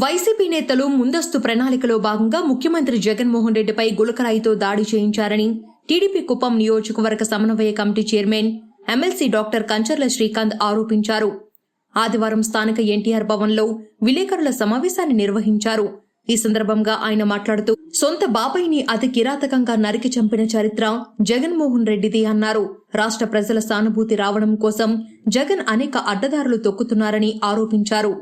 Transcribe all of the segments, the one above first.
YCP నేతలు ముందస్తు ప్రణాళికలో భాగంగా ముఖ్యమంత్రి జగన్మోహన్ రెడ్డిపై గులకరాయితో దాడి చేయించారని టీడీపీ కుప్పం నియోజకవర్గ సమన్వయ committee chairman MLC doctor Kancharla Srikanth ఆరోపించారు. ఆదివారం స్థానిక ఎన్టీఆర్ భవన్లో విలేకరుల సమావేశాన్ని నిర్వహించారు. ఈ సందర్భంగా ఆయన మాట్లాడుతూ సొంత బాబాయిని అతి కిరాతకంగా నరికి చంపిన చరిత్ర జగన్మోహన్ రెడ్డిది అన్నారు. రాష్ట్ర ప్రజల సానుభూతి రావడం కోసం జగన్ అనేక అడ్డదారులు తొక్కుతున్నారని ఆరోపించారు.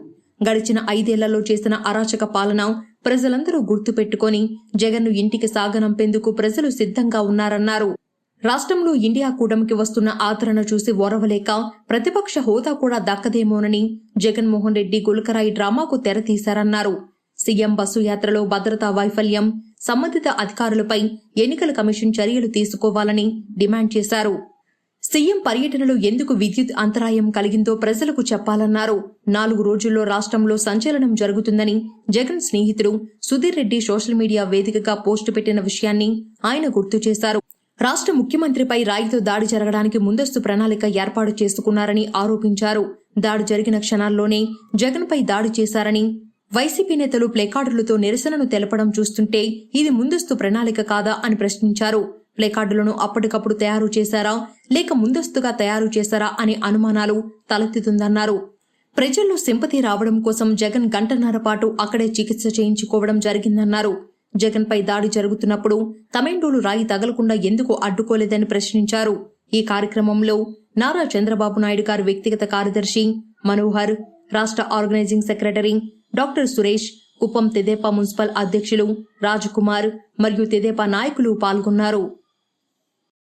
గడిచిన ఐదేళ్ళలో చేసిన అరాచక పాలన ప్రజలందరూ గుర్తుపెట్టుకొని జగన్ను ఇంటికి సాగనంపేందుకు ప్రజలు సిద్ధంగా ఉన్నారన్నారు. రాష్ట్రంలో ఇండియా కూటమికి వస్తున్న ఆదరణ చూసి ఓరవలేక ప్రతిపక్ష హోదా కూడా దక్కదేమోనని జగన్మోహన్ రెడ్డి గులకరాయి డ్రామాకు తెరతీశారన్నారు. సీఎం బస్సు యాత్రలో భద్రతా వైఫల్యం సంబంధిత అధికారులపై ఎన్నికల కమిషన్ చర్యలు తీసుకోవాలని డిమాండ్ చేశారు. సీఎం పర్యటనలో ఎందుకు విద్యుత్ అంతరాయం కలిగిందో ప్రజలకు చెప్పాలన్నారు. నాలుగు రోజుల్లో రాష్ట్రంలో సంచలనం జరుగుతుందని జగన్ స్నేహితుడు సుధీర్ రెడ్డి సోషల్ మీడియా వేదికగా పోస్టు పెట్టిన విషయాన్ని ఆయన గుర్తు చేశారు. రాష్ట్ర ముఖ్యమంత్రిపై రాయితో దాడి జరగడానికి ముందస్తు ప్రణాళిక ఏర్పాటు చేసుకున్నారని ఆరోపించారు. దాడి జరిగిన క్షణాల్లోనే జగన్పై దాడి చేశారని వైసీపీ నేతలు ప్లేకార్డులతో నిరసనను తెలపడం చూస్తుంటే ఇది ముందస్తు ప్రణాళిక కాదా అని ప్రశ్నించారు. ప్లేకార్డులను అప్పటికప్పుడు తయారు చేశారా? లేక ముందస్తుగా తయారు చేశారా అనే అనుమానాలు తలెత్తుతుందన్నారు. ప్రజల్లో సింపతి రావడం కోసం జగన్ గంటన్నర పాటు అక్కడే చికిత్స చేయించుకోవడం జరిగిందన్నారు. జగన్పై దాడి జరుగుతున్నప్పుడు తమెండోలు రాయి తగలకుండా ఎందుకు అడ్డుకోలేదని ప్రశ్నించారు. ఈ కార్యక్రమంలో నారా చంద్రబాబు నాయుడు గారు వ్యక్తిగత కార్యదర్శి మనోహర్ రాష్ట్ర organising secretary doctor Suresh Kuppam Tedepa municipal అధ్యక్షులు రాజకుమార్ మరియు తెదేపా నాయకులు పాల్గొన్నారు.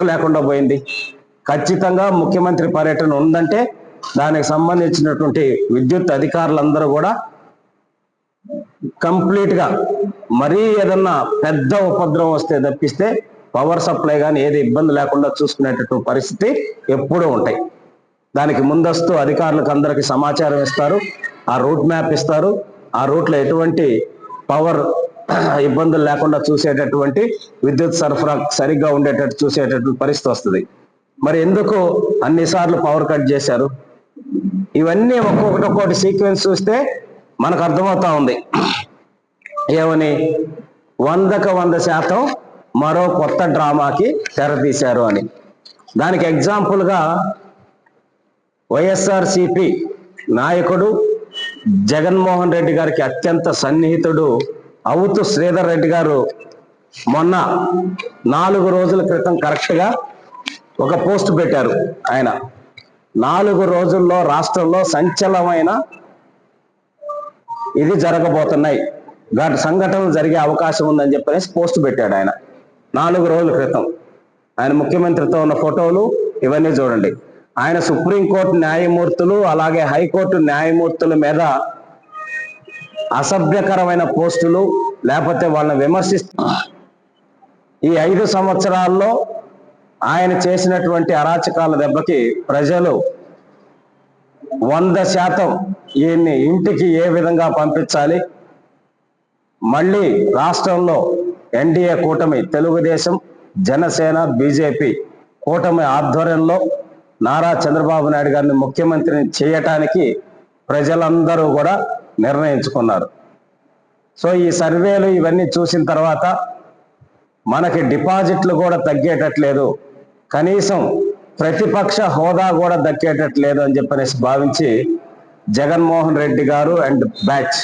లేకుండా పోయింది. ఖచ్చితంగా ముఖ్యమంత్రి పర్యటన ఉందంటే దానికి సంబంధించినటువంటి విద్యుత్ అధికారులందరూ కూడా కంప్లీట్గా మరీ ఏదన్నా పెద్ద ఉపద్రవం వస్తే తప్పిస్తే పవర్ సప్లై కానీ ఏది ఇబ్బంది లేకుండా చూసుకునేటటువంటి పరిస్థితి ఎప్పుడూ ఉంటాయి. దానికి ముందస్తు అధికారులకు అందరికి సమాచారం ఇస్తారు. ఆ రూట్ మ్యాప్ ఇస్తారు. ఆ రూట్లో ఎటువంటి పవర్ ఇబ్బందులు లేకుండా చూసేటటువంటి విద్యుత్ సరఫరా సరిగ్గా ఉండేటట్టు చూసేటటువంటి పరిస్థితి వస్తుంది. మరి ఎందుకు అన్నిసార్లు పవర్ కట్ చేశారు? ఇవన్నీ ఒక్కొక్కటి ఒక్కొక్కటి సీక్వెన్స్ చూస్తే మనకు అర్థమవుతా ఉంది. ఏమని? వందకు వంద శాతం మరో కొత్త డ్రామాకి తెరతీశారు అని. దానికి ఎగ్జాంపుల్గా వైఎస్ఆర్సిపి నాయకుడు జగన్మోహన్ రెడ్డి గారికి అత్యంత సన్నిహితుడు అవుతు శ్రీధర్ రెడ్డి గారు మొన్న నాలుగు రోజుల క్రితం కరెక్ట్గా ఒక పోస్ట్ పెట్టారు ఆయన. నాలుగు రోజుల్లో రాష్ట్రంలో సంచలమైన ఇది జరగబోతున్నాయి. ఘట సంఘటనలు జరిగే అవకాశం ఉందని చెప్పనేసి పోస్ట్ పెట్టాడు ఆయన. నాలుగు రోజుల క్రితం ఆయన ముఖ్యమంత్రితో ఉన్న ఫోటోలు ఇవన్నీ చూడండి. ఆయన సుప్రీంకోర్టు న్యాయమూర్తులు అలాగే హైకోర్టు న్యాయమూర్తుల మీద అసభ్యకరమైన పోస్టులు లేకపోతే వాళ్ళని విమర్శిస్తూ ఈ ఐదు సంవత్సరాల్లో ఆయన చేసినటువంటి అరాచకాల దెబ్బకి ప్రజలు వంద శాతం ఈయన్ని ఇంటికి ఏ విధంగా పంపించాలి? మళ్ళీ రాష్ట్రంలో ఎన్డీఏ కూటమి తెలుగుదేశం జనసేన బీజేపీ కూటమి ఆధ్వర్యంలో నారా చంద్రబాబు నాయుడు గారిని ముఖ్యమంత్రిని చేయటానికి ప్రజలందరూ కూడా నిర్ణయించుకున్నారు. సో ఈ సర్వేలు ఇవన్నీ చూసిన తర్వాత మనకి డిపాజిట్లు కూడా తగ్గేటట్లేదు. కనీసం ప్రతిపక్ష హోదా కూడా దక్కేటట్లేదు అని చెప్పనేసి భావించి జగన్మోహన్ రెడ్డి గారు అండ్ బ్యాచ్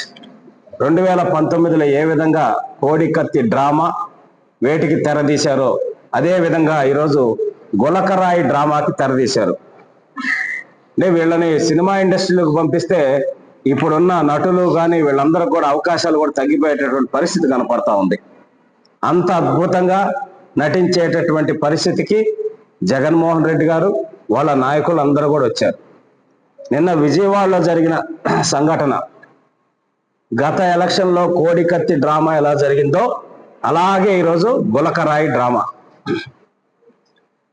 రెండు వేల పంతొమ్మిదిలో ఏ విధంగా కోడికత్తి డ్రామా వేటికి తెరదీశారో అదే విధంగా ఈరోజు గులకరాయి డ్రామాకి తెరదీశారు. అంటే వీళ్ళని సినిమా ఇండస్ట్రీలోకి పంపిస్తే ఇప్పుడున్న నటులు కానీ వీళ్ళందరూ కూడా అవకాశాలు కూడా తగ్గిపోయేటటువంటి పరిస్థితి కనపడతా ఉంది. అంత అద్భుతంగా నటించేటటువంటి పరిస్థితికి జగన్మోహన్ రెడ్డి గారు వాళ్ళ నాయకులు అందరూ కూడా వచ్చారు. నిన్న విజయవాడలో జరిగిన సంఘటన. గత ఎలక్షన్లో కోడికత్తి డ్రామా ఎలా జరిగిందో అలాగే ఈరోజు గులకరాయి డ్రామా.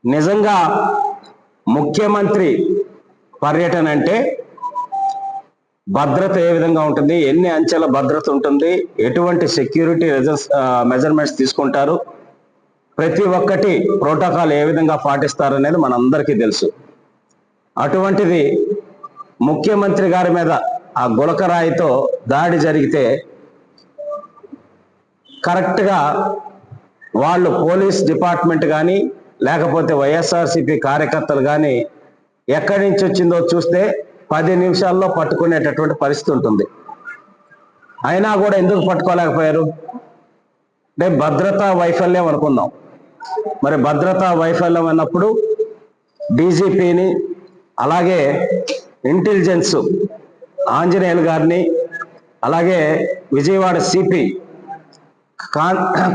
నిజంగా ముఖ్యమంత్రి పర్యటన అంటే భద్రత ఏ విధంగా ఉంటుంది? ఎన్ని అంచెల భద్రత ఉంటుంది? ఎటువంటి సెక్యూరిటీ మెజర్మెంట్స్ తీసుకుంటారు? ప్రతి ఒక్కటి ప్రోటోకాల్ ఏ విధంగా పాటిస్తారు అనేది మనందరికీ తెలుసు. అటువంటిది ముఖ్యమంత్రి గారి మీద ఆ గులకరాయితో దాడి జరిగితే కరెక్ట్గా వాళ్ళు పోలీస్ డిపార్ట్మెంట్ కానీ లేకపోతే వైఎస్ఆర్సీపీ కార్యకర్తలు కానీ ఎక్కడి నుంచి వచ్చిందో చూస్తే పది నిమిషాల్లో పట్టుకునేటటువంటి పరిస్థితి ఉంటుంది. అయినా కూడా ఎందుకు పట్టుకోలేకపోయారు? అంటే భద్రతా వైఫల్యం అనుకుందాం. మరి భద్రతా వైఫల్యం అన్నప్పుడు డీజీపీని అలాగే ఇంటెలిజెన్స్ ఆంజనేయులు గారిని అలాగే విజయవాడ సిపి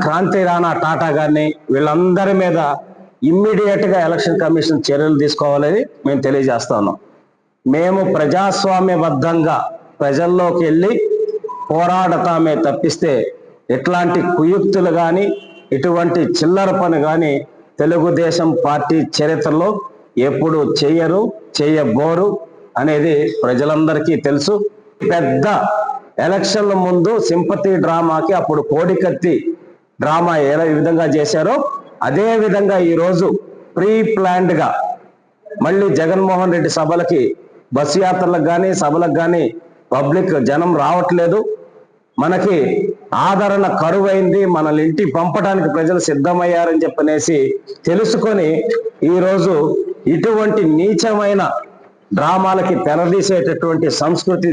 క్రాంతి రాణా టాటా గారిని వీళ్ళందరి మీద ఇమ్మీడియట్గా ఎలక్షన్ కమిషన్ చర్యలు తీసుకోవాలని మేము తెలియజేస్తా ఉన్నాం. మేము ప్రజాస్వామ్యబద్ధంగా ప్రజల్లోకి వెళ్ళి పోరాడతామే తప్పిస్తే ఎట్లాంటి కుయుక్తులు కానీ ఇటువంటి చిల్లర పని కానీ తెలుగుదేశం పార్టీ చరిత్రలో ఎప్పుడు చేయరు చేయబోరు అనేది ప్రజలందరికీ తెలుసు. పెద్ద ఎలక్షన్ల ముందు సింపతి డ్రామాకి అప్పుడు కోడికత్తి డ్రామా ఏ విధంగా చేశారో అదే విధంగా ఈరోజు ప్రీ ప్లాన్డ్గా మళ్ళీ జగన్మోహన్ రెడ్డి సభలకి బస్సు యాత్రలకు కానీ సభలకు కానీ పబ్లిక్ జనం రావట్లేదు. మనకి ఆదరణ కరువైంది. మనల్ని ఇంటికి పంపడానికి ప్రజలు సిద్ధమయ్యారని చెప్పనేసి తెలుసుకొని ఈరోజు ఇటువంటి నీచమైన డ్రామాలకి తెరదీసేటటువంటి సంస్కృతి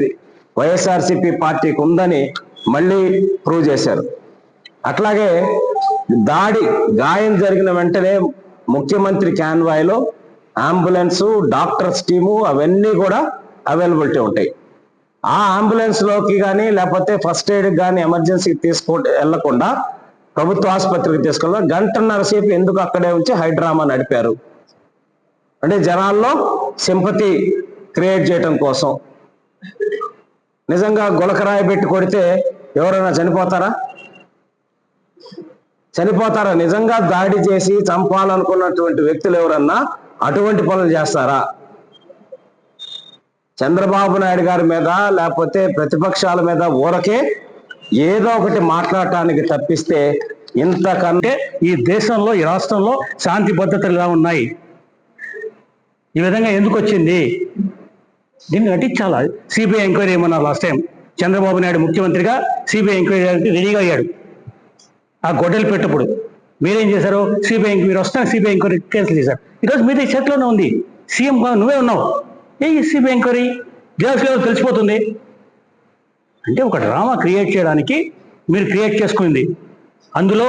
వైఎస్ఆర్సీపీ పార్టీకి ఉందని మళ్ళీ ప్రూవ్ చేశారు. అట్లాగే దాడి గాయం జరిగిన వెంటనే ముఖ్యమంత్రి క్యాన్వాయ్లో అంబులెన్స్ డాక్టర్స్ టీము అవన్నీ కూడా అవైలబిలిటీ ఉంటాయి. ఆ అంబులెన్స్లోకి కానీ లేకపోతే ఫస్ట్ ఎయిడ్ కానీ ఎమర్జెన్సీకి తీసుకో వెళ్ళకుండా ప్రభుత్వ ఆసుపత్రికి తీసుకెళ్ళి గంటన్నర సేపు ఎందుకు అక్కడే ఉంచి హైడ్రామా నడిపారు. అంటే జనాల్లో సింపతి క్రియేట్ చేయటం కోసం. నిజంగా గులకరాయి పెట్టి కొడితే ఎవరైనా చనిపోతారా? చనిపోతారా? నిజంగా దాడి చేసి చంపాలనుకున్నటువంటి వ్యక్తులు ఎవరన్నా అటువంటి పనులు చేస్తారా? చంద్రబాబు నాయుడు గారి మీద లేకపోతే ప్రతిపక్షాల మీద ఊరకే ఏదో ఒకటి మాట్లాడటానికి తప్పిస్తే ఇంతకంటే ఈ దేశంలో ఈ రాష్ట్రంలో శాంతి భద్రతలు ఎలా ఉన్నాయి? ఈ విధంగా ఎందుకు వచ్చింది? దీన్ని నటించాలా? సిబిఐ ఎంక్వైరీ ఏమన్నారు లాస్ట్ టైం చంద్రబాబు నాయుడు ముఖ్యమంత్రిగా సిబిఐ ఎంక్వైరీ రెడీగా అయ్యాడు. ఆ గొడ్డలు పెట్టప్పుడు మీరేం చేశారు? సిబిఐ మీరు వస్తాను సిబిఐ ఎంక్వైరీ క్యాన్సిల్ చేశారు ఈరోజు మీది చేతిలోనే ఉంది. సీఎం నువ్వే ఉన్నావు. ఏ సిబిఐ ఎంక్వైరీ జనరల్ లెవెల్ తెలిసిపోతుంది. అంటే ఒక డ్రామా క్రియేట్ చేయడానికి మీరు క్రియేట్ చేసుకుంది. అందులో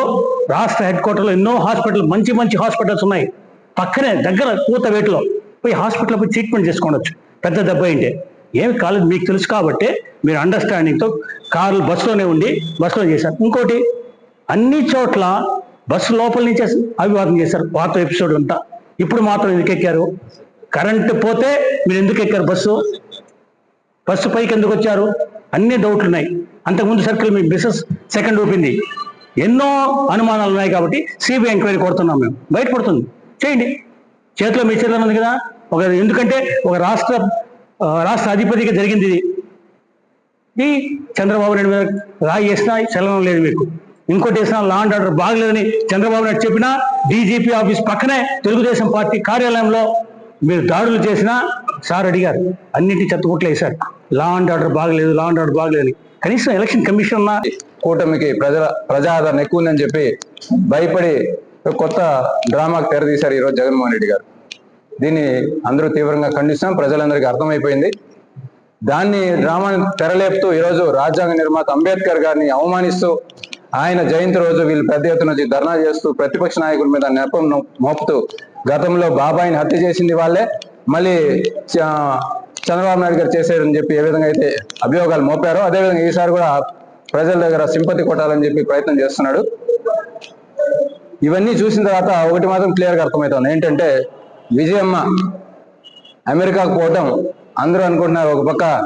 రాష్ట్ర హెడ్ క్వార్టర్లో ఎన్నో హాస్పిటల్ మంచి మంచి హాస్పిటల్స్ ఉన్నాయి. పక్కనే దగ్గర కూతవేటలో పోయి హాస్పిటల్ పోయి ట్రీట్మెంట్ చేసుకోవచ్చు. పెద్ద దెబ్బ ఏంటి ఏమి కాలేదు మీకు తెలుసు కాబట్టి మీరు అండర్స్టాండింగ్తో కార్లు బస్సులోనే ఉండి బస్సులో చేశారు. ఇంకోటి అన్ని చోట్ల బస్సు లోపల నుంచే అభివాదం చేశారు. పాత ఎపిసోడ్ అంతా. ఇప్పుడు మాత్రం ఎందుకు ఎక్కారు? కరెంటు పోతే మీరు ఎందుకు ఎక్కారు బస్సు బస్సు పైకి ఎందుకు వచ్చారు? అన్ని డౌట్లు ఉన్నాయి. అంతకుముందు సర్కిల్ మీ బిజినెస్ సెకండ్ ఊపింది. ఎన్నో అనుమానాలు ఉన్నాయి కాబట్టి సిబిఐ ఎంక్వైరీ కొడుతున్నాం మేము. బయటపడుతుంది చేయండి. చేతిలో మీ చేతిలో ఉంది కదా? ఒక ఎందుకంటే ఒక రాష్ట్ర రాష్ట్ర అధిపతిగా జరిగింది ఇది. చంద్రబాబు నాయుడు మీద రాయి వేసినా చలనం లేదు మీకు. ఇంకోటి వేసిన లా అండ్ ఆర్డర్ బాగలేదని చంద్రబాబు నాయుడు చెప్పినా డీజీపీ ఆఫీస్ పక్కనే తెలుగుదేశం పార్టీ కార్యాలయంలో మీరు దాడులు చేసినా సార్ అడిగారు. అన్నింటి చెత్త వేశారు లా అండ్ ఆర్డర్ బాగలేదు లా అండ్ ఆర్డర్ బాగలేదు కనీసం ఎలక్షన్ కమిషన్ ఉన్నా కూటమికి ప్రజల ప్రజాదరణ ఎక్కువ ఉందని చెప్పి భయపడి కొత్త డ్రామాకి తెరదీశారు ఈరోజు జగన్మోహన్ రెడ్డి గారు. దీన్ని అందరూ తీవ్రంగా ఖండిస్తాం ప్రజలందరికీ అర్థమైపోయింది. దాన్ని డ్రామాని తెరలేపుతూ ఈరోజు రాజ్యాంగ నిర్మాత అంబేద్కర్ గారిని అవమానిస్తూ ఆయన జయంతి రోజు వీళ్ళు పెద్ద ఎత్తున ధర్నా చేస్తూ ప్రతిపక్ష నాయకుల మీద నెపం మోపుతూ గతంలో బాబాయిని హత్య చేసింది వాళ్ళే మళ్ళీ చంద్రబాబు నాయుడు గారు చేశారని చెప్పి ఏ విధంగా అయితే అభియోగాలు మోపారో అదేవిధంగా ఈసారి కూడా ప్రజల దగ్గర సింపతి కొట్టాలని చెప్పి ప్రయత్నం చేస్తున్నాడు. ఇవన్నీ చూసిన తర్వాత ఒకటి మాత్రం క్లియర్గా అర్థమవుతుంది. ఏంటంటే విజయమ్మ అమెరికాకు పోవటం అందరూ అనుకుంటున్నారు. ఒక పక్క